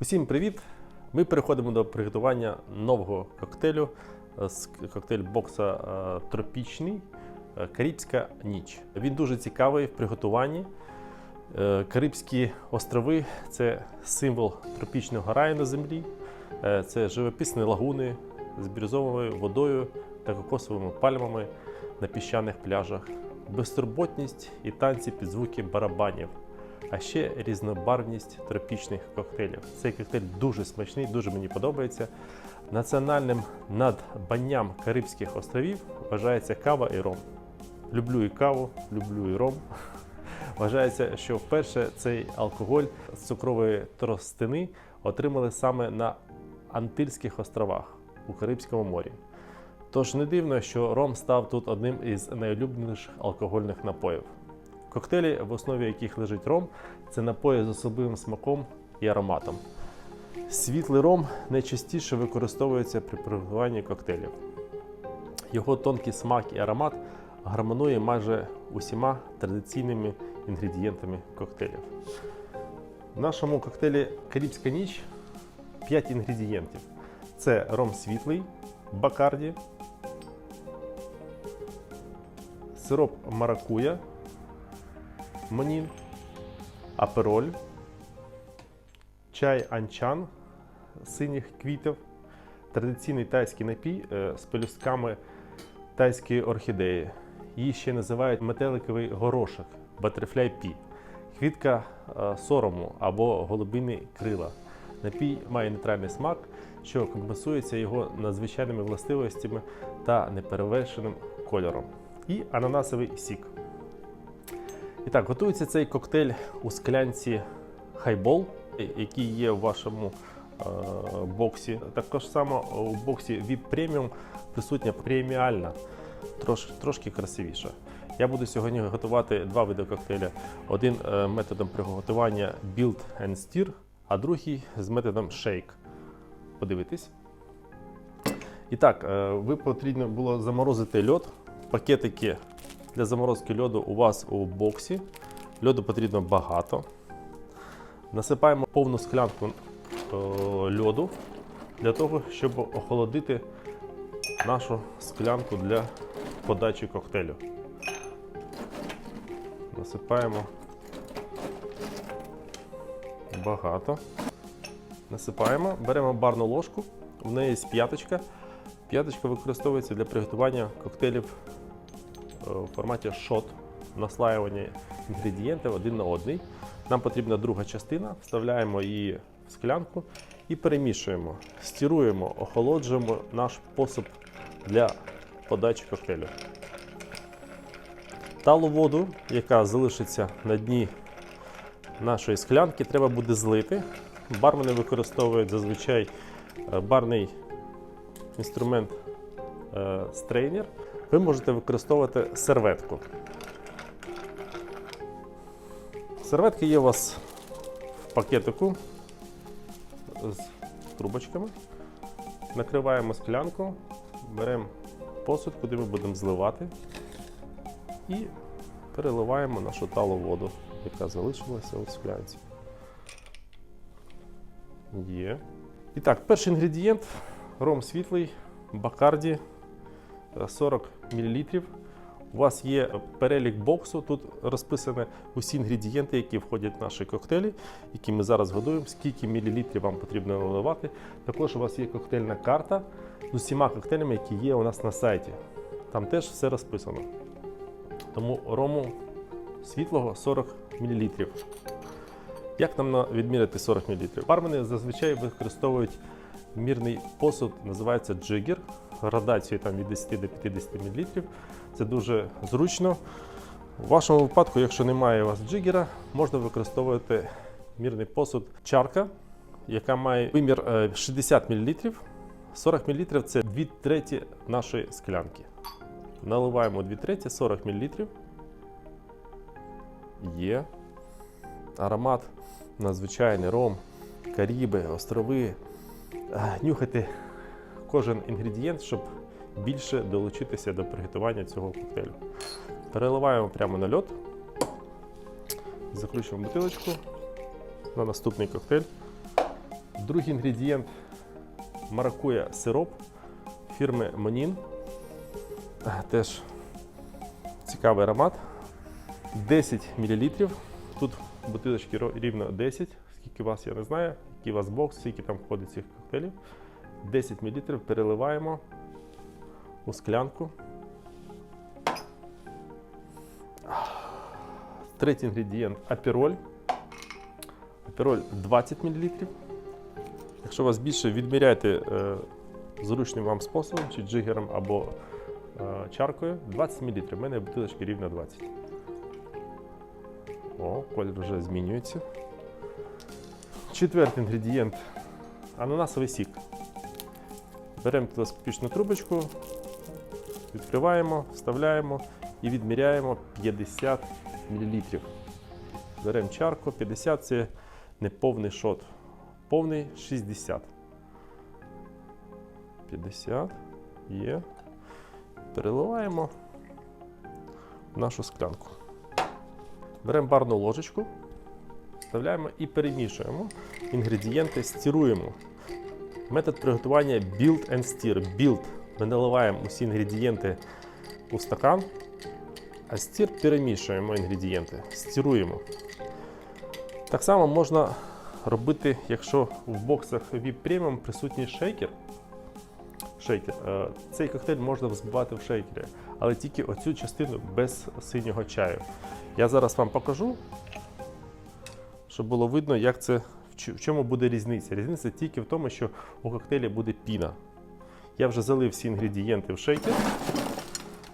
Усім привіт! Ми переходимо до приготування нового коктейлю е, з коктейль бокса е, Тропічний е, Карибська ніч. Він дуже цікавий в приготуванні. Е, Карибські острови це символ тропічного раю на землі, Е, це живописні лагуни з бірюзовою водою та кокосовими пальмами на піщаних пляжах, безтурботність і танці під звуки барабанів а ще різнобарвність тропічних коктейлів. Цей коктейль дуже смачний, дуже мені подобається. Національним надбанням Карибських островів вважається кава і ром. Люблю і каву, люблю і ром. Вважається, що вперше цей алкоголь з цукрової тростини отримали саме на Антильських островах у Карибському морі. Тож не дивно, що ром став тут одним із найулюбленіших алкогольних напоїв. Коктейлі, в основі яких лежить ром, це напої з особливим смаком і ароматом. Світлий ром найчастіше використовується при приготуванні коктейлів. Його тонкий смак і аромат гармонує майже усіма традиційними інгредієнтами коктейлів. В нашому коктейлі Карибська ніч 5 інгредієнтів: це ром світлий, бакарді, сироп маракуя, Монін, апероль, чай анчан синіх квітів, традиційний тайський напій е, з пелюстками тайської орхідеї. Її ще називають метеликовий горошок Butterfly Pea, квітка е, сорому або голубини крила. Напій має нейтральний смак, що компенсується його надзвичайними властивостями та неперевершеним кольором. І ананасовий сік. І так, готується цей коктейль у склянці хайбол, який є в вашому е, боксі. Також само у боксі VIP Premium присутня преміальна, трош, трошки красивіша. Я буду сьогодні готувати два види коктейля. Один е, методом приготування Build and Stir, а другий з методом Shake. Подивитись. І так, е, ви потрібно було заморозити льод, пакетики для заморозки льоду у вас у боксі. Льоду потрібно багато. Насипаємо повну склянку е, льоду для того, щоб охолодити нашу склянку для подачі коктейлю. Насипаємо багато. Насипаємо, беремо барну ложку, в неї є п'яточка. П'яточка використовується для приготування коктейлів в форматі шот, наслаювання інгредієнтів один на один. Нам потрібна друга частина, вставляємо її в склянку і перемішуємо, стіруємо, охолоджуємо наш посуд для подачі коктейлю. Талу воду, яка залишиться на дні нашої склянки, треба буде злити. Бармени використовують зазвичай е, барний інструмент е, стрейнер. Ви можете використовувати серветку. Серветки є у вас в пакетику з трубочками. Накриваємо склянку, беремо посуд, куди ми будемо зливати, і переливаємо нашу талу воду, яка залишилася у склянці. Є. І так, перший інгредієнт ром світлий, бакарді 40 мл. У вас є перелік боксу. Тут розписані усі інгредієнти, які входять в наші коктейлі, які ми зараз годуємо, скільки мілілітрів вам потрібно наливати. Також у вас є коктейльна карта з усіма коктейлями, які є у нас на сайті. Там теж все розписано. Тому рому світлого 40 мл. Як нам відміряти 40 мл? Бармени зазвичай використовують мірний посуд, називається джигер, градацією там від 10 до 50 мл. Це дуже зручно. У вашому випадку, якщо немає у вас джигера, можна використовувати мірний посуд чарка, яка має вимір е, 60 мл. 40 мл це 2 треті нашої склянки. Наливаємо 2 треті, 40 мл. Є. Аромат надзвичайний ром, Каріби, острови. Нюхати кожен інгредієнт, щоб більше долучитися до приготування цього коктейлю. Переливаємо прямо на льод, закручуємо бутилочку на наступний коктейль. Другий інгредієнт маракуя сироп фірми Монін. Е, Теж цікавий аромат. 10 мл. Тут бутилочки рівно 10. Скільки вас, я не знаю, який у вас бокс, скільки там входить цих коктейлів. 10 мл переливаємо у склянку. Третій інгредієнт апероль. Апероль 20 мл. Якщо у вас більше, відміряйте е, зручним вам способом, чи джигером або е, чаркою. 20 мл. У мене бутилочки рівно 20. О, колір вже змінюється. Четвертий інгредієнт ананасовий сік. Беремо телескопічну трубочку, відкриваємо, вставляємо і відміряємо 50 мл. Беремо чарку, 50 це не повний шот. Повний 60. 50 є. Переливаємо в нашу склянку. Беремо барну ложечку, вставляємо і перемішуємо. Інгредієнти стіруємо. Метод приготування build and stir. Build. Ми наливаємо усі інгредієнти у стакан, а стір перемішуємо інгредієнти, стіруємо. Так само можна робити, якщо в боксах VIP Premium присутній шейкер. Шейкер. Е, Цей коктейль можна взбивати в шейкері, але тільки оцю частину без синього чаю. Я зараз вам покажу, щоб було видно, як це, в чому буде різниця. Різниця тільки в тому, що у коктейлі буде піна. Я вже залив всі інгредієнти в шейкер,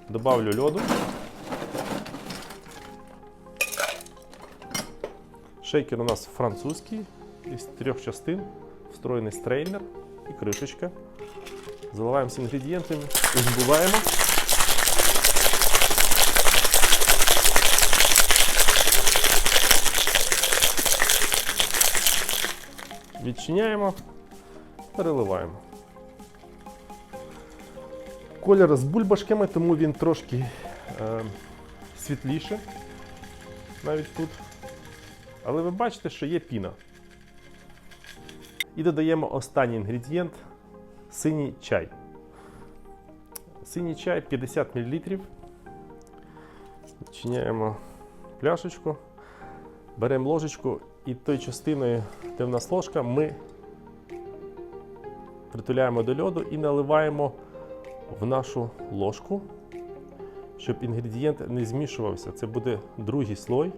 добавлю льоду. Шейкер у нас французький із трьох частин, встроєний стрейнер і кришечка. Заливаємо всі інгредієнтами і збиваємо. Відчиняємо, переливаємо. Колір з бульбашками, тому він трошки е, світліше навіть тут. Але ви бачите, що є піна. І додаємо останній інгредієнт синій чай. Синій чай 50 мл. Відчиняємо пляшечку, беремо ложечку і тою частиною, де в нас ложка, ми притуляємо до льоду і наливаємо в нашу ложку, щоб інгредієнт не змішувався. Це буде другий слой.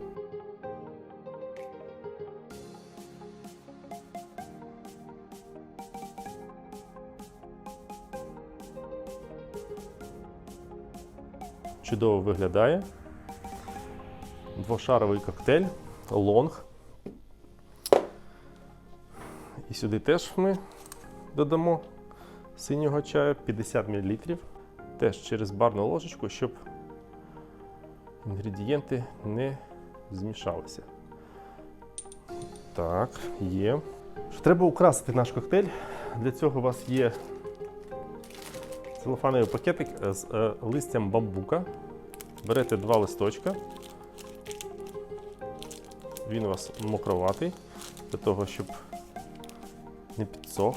Чудово виглядає. Двошаровий коктейль, лонг. Сюди теж ми додамо синього чаю 50 мл. Теж через барну ложечку, щоб інгредієнти не змішалися. Так, є. Треба украсити наш коктейль. Для цього у вас є целофановий пакетик з е, листям бамбука. Берете два листочка. Він у вас мокроватий, для того, щоб не підсох.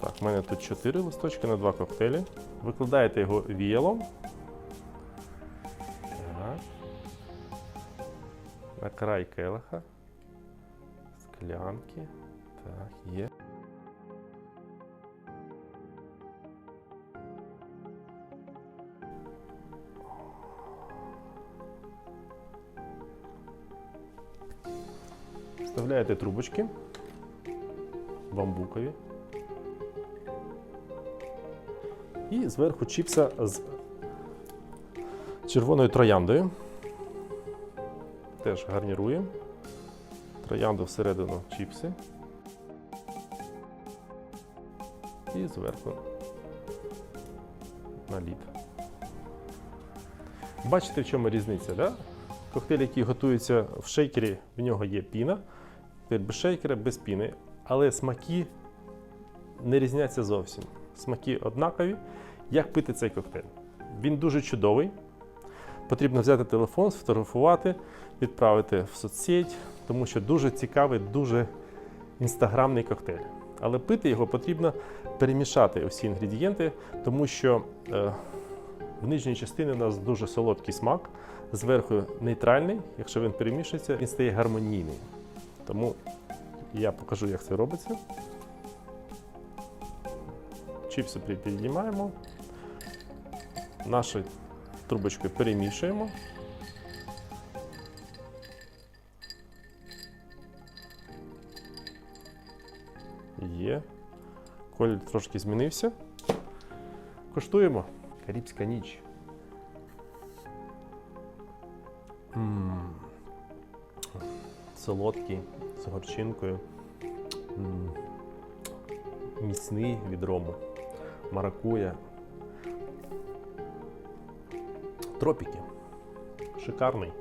Так, в мене тут 4 листочки на два коктейлі. Викладаєте його віялом. Так. На край келиха. Склянки. Так, є. Вставляєте трубочки бамбукові. І зверху чіпса з червоною трояндою. Теж гарніруємо. Троянду всередину чіпси. І зверху на лід. Бачите, в чому різниця, да? Коктейль, який готується в шейкері, в нього є піна. Коктейль без шейкера, без піни. Але смаки не різняться зовсім. Смаки однакові. Як пити цей коктейль? Він дуже чудовий. Потрібно взяти телефон, сфотографувати, відправити в соцсеть, тому що дуже цікавий, дуже інстаграмний коктейль. Але пити його потрібно перемішати усі інгредієнти, тому що е, в нижній частині у нас дуже солодкий смак, зверху нейтральний. Якщо він перемішується, він стає гармонійним. Тому я покажу, як це робиться. Чіпси піднімаємо, нашою трубочкою перемішуємо. Є. Колір трошки змінився. Коштуємо. Карибська ніч. М. Солодкий, з горчинкою. Міцний від рому. Маракуя. Тропіки. Шикарний.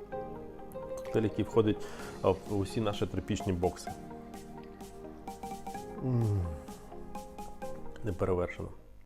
Коктейль, який входить в усі наші тропічні бокси. Неперевершено.